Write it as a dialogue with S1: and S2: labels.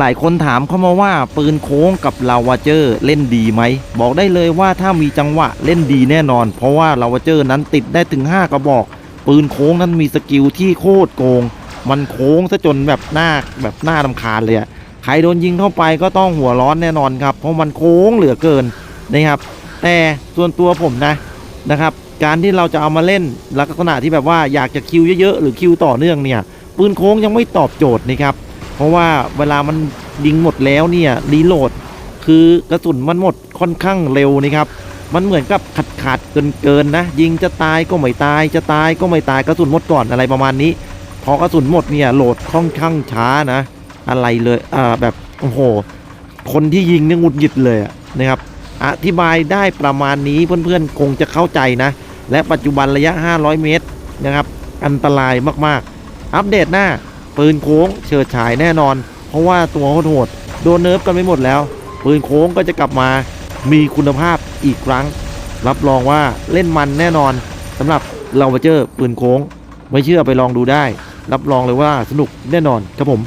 S1: หลายคนถามเข้ามาว่าปืนโค้งกับลาวาเจอร์เล่นดีไหม บอกได้เลยว่าถ้ามีจังหวะเล่นดีแน่นอน เพราะว่าลาวาเจอร์นั้นติดได้ถึง 5 กระบอก ปืนโค้งนั้นมีสกิลที่โคตรโกง มันโค้งซะจนแบบหน้าแบบหน้าลำคาญเลยอะใครโดนยิงเข้าไปก็ต้องหัวร้อนแน่นอนครับ เพราะมันโค้งเหลือเกินนะครับ แต่ส่วนตัวผมนะนะครับ การที่เราจะเอามาเล่นลักษณะที่แบบว่าอยากจะคิวเยอะๆหรือคิวต่อเนื่องเนี่ยปืนโค้งยังไม่ตอบโจทย์นะครับ เพราะว่าเวลามันยิงหมดแล้วเนี่ยรีโหลด คือกระสุนมันหมดค่อนข้างเร็วนะครับ มันเหมือนกับขาดขาดเกินเกินๆนะ ยิงจะตายก็ไม่ตาย จะตายก็ไม่ตายกระสุนหมดก่อนอะไรประมาณนี้ พอกระสุนหมดเนี่ยโหลดค่อนข้างช้านะ อะไรเลยอ่าแบบโอ้โห คนที่ยิงเนี่ยงุดหงิดเลยนะครับ อธิบายได้ประมาณนี้เพื่อนๆ คงจะเข้าใจนะ และปัจจุบันระยะ 500 เมตรนะครับ อันตรายมากๆ อัปเดตหน้า ปืนโค้งเฉิดฉายแน่นอน เพราะว่าตัวโหดโดนเนิร์ฟกันไปหมดแล้ว ปืนโค้งก็จะกลับมามีคุณภาพอีกครั้ง รับรองว่าเล่นมันแน่นอนสำหรับเราเจอปืนโค้ง ไม่เชื่อไปลองดูได้ รับรองเลยว่าสนุกแน่นอนครับผม